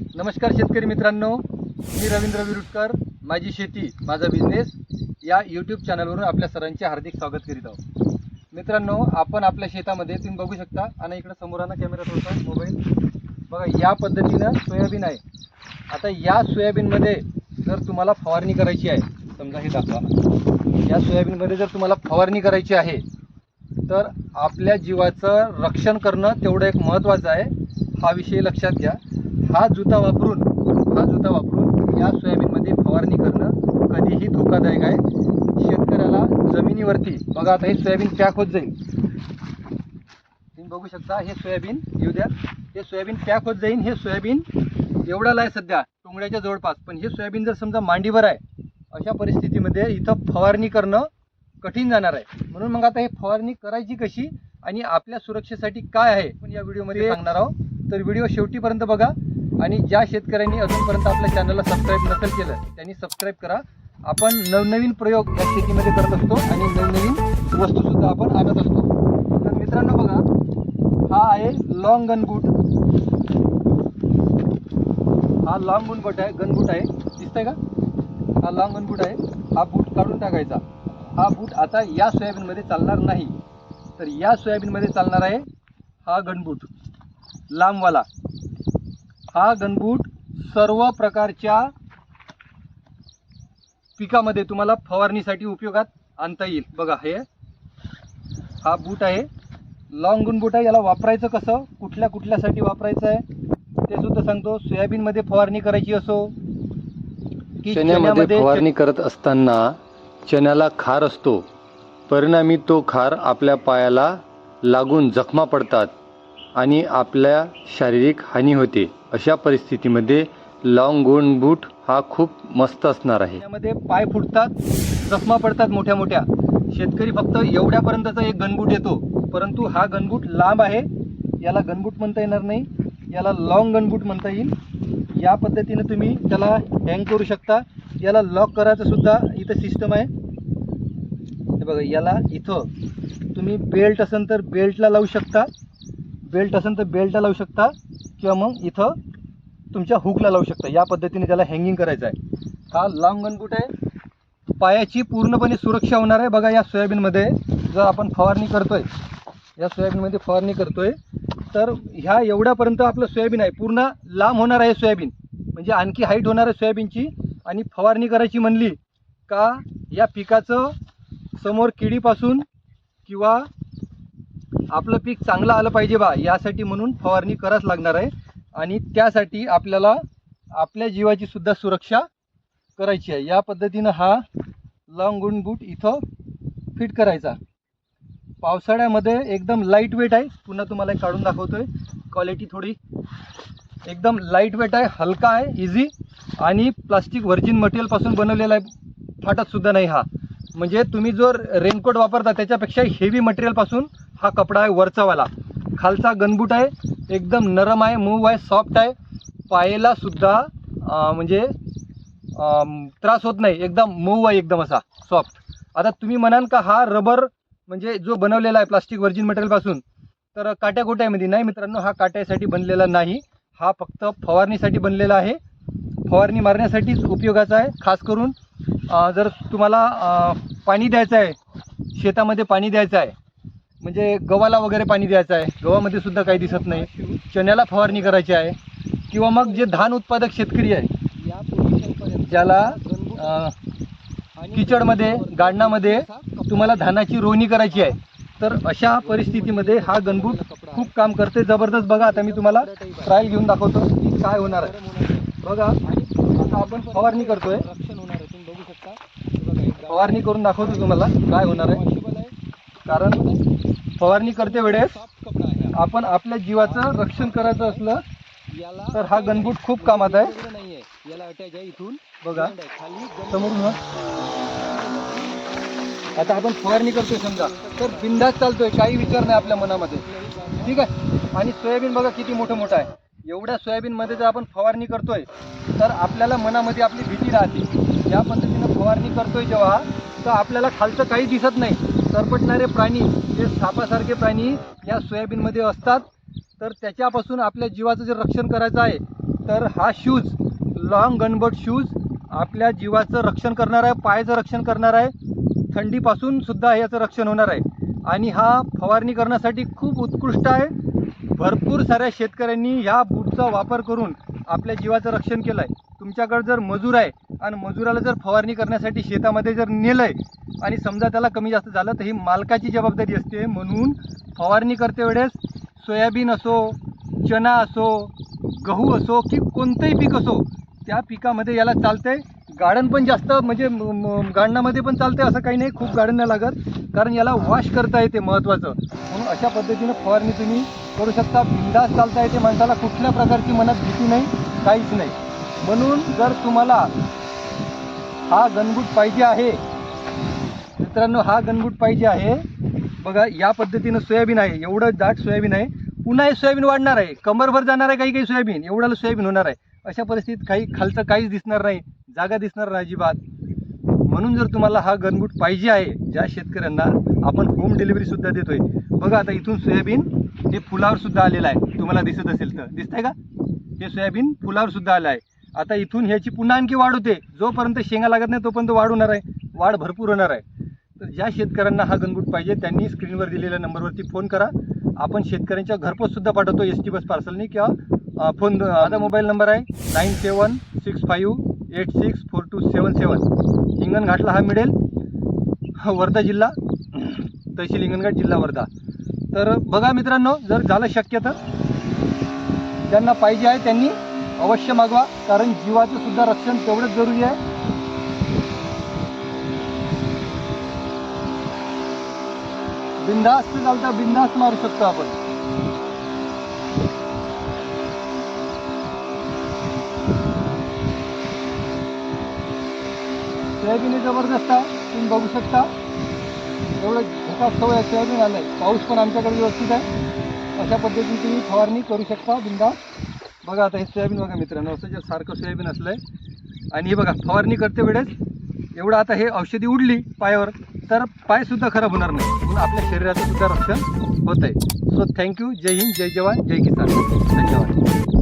नमस्कार शेतकरी मित्रांनो मी रवींद्र विरुटकर माझी शेती माझा बिझनेस या यूट्यूब चॅनलवरून आपल्या सरांचे हार्दिक स्वागत करीत आहोत. मित्रांनो आपण आपल्या शेतामध्ये तुम्ही बघू शकता आणि इकडं समोरांना कॅमेरा थोडसा मोबाईल बघा या पद्धतीनं सोयाबीन आहे. आता या सोयाबीनमध्ये जर तुम्हाला फवारणी करायची आहे समजा हे दाखवा. या सोयाबीनमध्ये जर तुम्हाला फवारणी करायची आहे तर आपल्या जीवाचं रक्षण करणं तेवढं एक महत्त्वाचं आहे. हा विषय लक्षात घ्या. हा जुता वापरून हा जुता वापरून या सोयाबीनमध्ये फवारणी करणं कधीही धोकादायक आहे. शेतकऱ्याला जमिनीवरती बघा आता हे सोयाबीन पॅक होत जाईल. तुम्ही बघू शकता हे सोयाबीन येऊ द्या. हे सोयाबीन पॅक होत जाईल. हे सोयाबीन एवढ्याला आहे सध्या टोंगड्याच्या जवळपास. पण हे सोयाबीन जर समजा मांडीवर आहे अशा परिस्थितीमध्ये इथं फवारणी करणं कठीण जाणार आहे. म्हणून मग आता हे फवारणी करायची कशी आणि आपल्या सुरक्षेसाठी काय आहे पण या व्हिडिओमध्ये सांगणार आहोत. तर व्हिडिओ शेवटीपर्यंत बघा. आणि ज्या शेतकऱ्यांनी अजूनपर्यंत आपल्या चॅनलला सबस्क्राईब नसेल केलं त्यांनी सबस्क्राईब करा. आपण नवनवीन प्रयोग या शेतीमध्ये करत असतो आणि नवनवीन वस्तूसुद्धा आपण आणत असतो. तर मित्रांनो बघा हा आहे लॉंग गनबूट हा लॉंग गनबूट आहे गनबूट आहे. दिसतंय का? हा लॉंग गनबूट आहे. हा बूट काढून टाकायचा. हा बूट आता या सोयाबीनमध्ये चालणार नाही. तर या सोयाबीनमध्ये चालणार आहे हा गनबूट लांबवाला. हा गनबूट सर्व प्रकारच्या पिकामध्ये तुम्हाला फवारणीसाठी उपयोगात आणता येईल. बघा हे हा बूट आहे. लॉंग गनबूट आहे. याला वापरायचं कसं? कुठल्या कुठल्यासाठी वापरायचं आहे? ते सुद्धा सांगतो. सोयाबीनमध्ये फवारणी करायची असो की चण्यामध्ये फवारणी करत असताना चण्याला खार असतो. परिणामी तो खार आपल्या पायाला लागून जखमा पडतात. आणि आपल्या शारीरिक हानी होते. अशा परिस्थितीमध्ये लॉंग गोन बूट हा खूप मस्त असणार आहे. त्यामध्ये पाय फुटतात जखमा पडतात मोठ्या मोठ्या. शेतकरी फक्त एवढ्यापर्यंतचा एक गनबूट येतो. परंतु हा गनबूट लांब आहे. याला गनबूट म्हणता येणार नाही. याला लॉंग गनबूट म्हणता येईल. या पद्धतीने तुम्ही त्याला हँग करू शकता. याला लॉक करायचं सुद्धा इथं सिस्टम आहे. हे बघा याला इथं तुम्ही बेल्ट असेल तर बेल्टला लावू शकता. बेल्ट असेल तर बेल्टला लावू शकता किंवा मग इथं तुमच्या हुकला लावू शकता. या पद्धतीने त्याला हँगिंग करायचं आहे. हा लॉंग गनबूट आहे? पायाची पूर्णपणे सुरक्षा होणार आहे. बघा या सोयाबीनमध्ये जर आपण फवारणी करतोय या सोयाबीनमध्ये फवारणी करतोय तर ह्या एवढ्यापर्यंत आपलं सोयाबीन आहे. पूर्ण लांब होणार आहे सोयाबीन. म्हणजे आणखी हाईट होणार आहे सोयाबीनची. आणि फवारणी करायची म्हणली का या पिकाचं समोर किडीपासून किंवा आपलं पीक चांगलं आलं पाहिजे बा यासाठी म्हणून फवारणी करावंच लागणार आहे. आणि त्यासाठी आपल्याला आपल्या जीवाची सुद्धा सुरक्षा करायची आहे. या पद्धतीनं हा लॉंग गुण बूट इथं फिट करायचा. पावसाळ्यामध्ये एकदम लाइट वेट आहे. पुन्हा तुम्हाला एक काढून दाखवतोय. क्वालिटी थोडी एकदम लाइट वेट आहे हलका आहे इझी आणि प्लास्टिक व्हर्जिन मटेरियलपासून बनवलेला आहे. फाटतसुद्धा नाही हा. म्हणजे तुम्ही जो रेनकोट वापरता त्याच्यापेक्षा हेवी मटेरियलपासून हा कपडा आहे वरचावाला खालचा गनबूट आहे एकदम नरम आहे मूव आहे सॉफ्ट आहे. पायाला सुद्धा म्हणजे त्रास होत नाही एकदम मऊ आहे एकदम असा सॉफ्ट आता तुम्ही म्हणाल का हा रबर म्हणजे जो बनवलेला आहे प्लास्टिक व्हर्जिन मटेरियलपासून तर काट्या कोट्यामध्ये नाही मित्रांनो हा काट्यासाठी बनलेला नाही. हा फक्त फवारणीसाठी बनलेला आहे. फवारणी मारण्यासाठीच उपयोगाचा आहे खास करून जर तुम्हाला पाणी द्यायचं आहे शेतामध्ये पाणी द्यायचं आहे म्हणजे गव्हाला वगैरे पाणी द्यायचं आहे. गव्हामध्ये सुद्धा काही दिसत नाही. चण्याला फवारणी करायची आहे. किंवा मग जे धान उत्पादक शेतकरी आहे ज्याला किचडमध्ये गाडणामध्ये तुम्हाला धानाची रोवणी करायची आहे तर अशा परिस्थितीमध्ये हा गणबूट खूप काम करते जबरदस्त बघा आता मी तुम्हाला ट्रायल घेऊन दाखवतो की काय होणार आहे. बघा आता आपण फवारणी करतोय. फवारणी करून दाखवतो तुम्हाला काय होणार आहे. कारण फवारणी करते वेळेस. आपण आपल्या जीवाचं रक्षण करायचं असलं तर हा गनबूट खूप कामात आहे. बघा. समोरून. आता आपण फवारणी करतोय समजा. तर बिंदास चालतोय. काही विचार नाही आपल्या मनामध्ये. ठीक आहे? आणि सोयाबीन बघा किती मोठं मोठं आहे. एवढ्या सोयाबीनमध्ये जर आपण फवारणी करतोय तर आपल्याला मनामध्ये आपली भीती राहते. या पद्धतीनं फवारणी करतोय जेव्हा तर आपल्याला खालचं काही दिसत नाही. सरपटणारे प्राणी जे सापासारखे प्राणी या सोयाबीनमध्ये असतात तर त्याच्यापासून आपल्या जीवाचं जे रक्षण करायचं आहे तर हा शूज लॉंग गनबट शूज आपल्या जीवाचं रक्षण करणार आहे पायाचं रक्षण करणार आहे. थंडीपासून सुद्धा याचं रक्षण होणार आहे. आणि हा फवारणी करण्यासाठी खूप उत्कृष्ट आहे. भरपूर साऱ्या शेतकऱ्यांनी ह्या बूटचा वापर करून आपल्या जीवाचं रक्षण केलं आहे तुमच्याकडे जर मजूर आहे आणि मजुराला जर फवारणी करण्यासाठी शेतामध्ये जर नेलं आहे आणि समजा त्याला कमी जास्त झालं तर ही मालकाची जबाबदारी असते. म्हणून फवारणी करते वेळेस सोयाबीन असो चना असो गहू असो की कोणतंही पीक असो त्या पिकामध्ये याला चालतंय. गार्डन पण जास्त म्हणजे गार्डनामध्ये पण चालते असं काही नाही. खूप गार्डन नाही लागत कारण याला वॉश करता येते महत्त्वाचं म्हणून अशा पद्धतीनं फवारणी तुम्ही करू शकता. बिंदास चालता येते माणसाला कुठल्या प्रकारची मनात भीती नाही काहीच नाही. म्हणून जर तुम्हाला हा गनबूट पाहिजे आहे. मित्रांनो हा गनबूट पाहिजे आहे. बघा या पद्धतीनं सोयाबीन आहे. एवढं दाट सोयाबीन आहे. पुन्हा हे सोयाबीन वाढणार आहे. कमरभर जाणार आहे काही काही सोयाबीन. एवढ्याला सोयाबीन होणार आहे. अशा परिस्थितीत काही खालचं काहीच दिसणार नाही. जागा दिसणार नाही अजिबात. म्हणून जर तुम्हाला हा गनबूट पाहिजे आहे ज्या शेतकऱ्यांना आपण होम डिलिव्हरीसुद्धा देतोय. बघा आता इथून सोयाबीन हे फुलावर सुद्धा आलेलं आहे. तुम्हाला दिसत असेल तर. दिसतंय का? हे सोयाबीन फुलावर सुद्धा आलं आहे. आता इथून ह्याची पुन्हा आणखी वाढ होते. जोपर्यंत शेंगा लागत नाही तोपर्यंत वाढ होणार आहे. वाढ भरपूर होणार आहे. तर ज्या शेतकऱ्यांना हा गनबूट पाहिजे त्यांनी स्क्रीनवर दिलेल्या नंबरवरती फोन करा. आपण शेतकऱ्यांच्या घरपोचसुद्धा पाठवतो एस टी बस पार्सलनी किंवा फोन माझा मोबाईल नंबर आहे nine seven six five eight six four two seven seven. हिंगणघाटला हा मिळेल. हा, वर्धा जिल्हा. तहसील हिंगणघाट जिल्हा वर्धा. तर बघा मित्रांनो जर झालं शक्य तर ज्यांना पाहिजे आहे त्यांनी अवश्य मागवा कारण जीवाचं सुद्धा रक्षण तेवढंच जरुरी आहे. बिंदास्त चालता बिंदास्त मारू शकतो आपण. सोयाबीन हे जबरदस्त आहे तुम्ही बघू शकता. एवढं झकास सवय सोयाबीन आलं आहे पाऊस पण आमच्याकडे व्यवस्थित आहे. अशा पद्धतीने तुम्ही फवारणी करू शकता बिंदास्त बघा आता हे सोयाबीन बघा मित्रांनो असं जर सारखं सोयाबीन असलंय. आणि हे बघा फवारणी करते वेळेस. एवढं आता हे औषधी उडली पायावर तर पाय सुद्धा खराब होणार नाही. म्हणून आपल्या शरीराचं सुद्धा रक्षण होत आहे so thank you Jai Hind Jai Jawan Jai Kisan. धन्यवाद.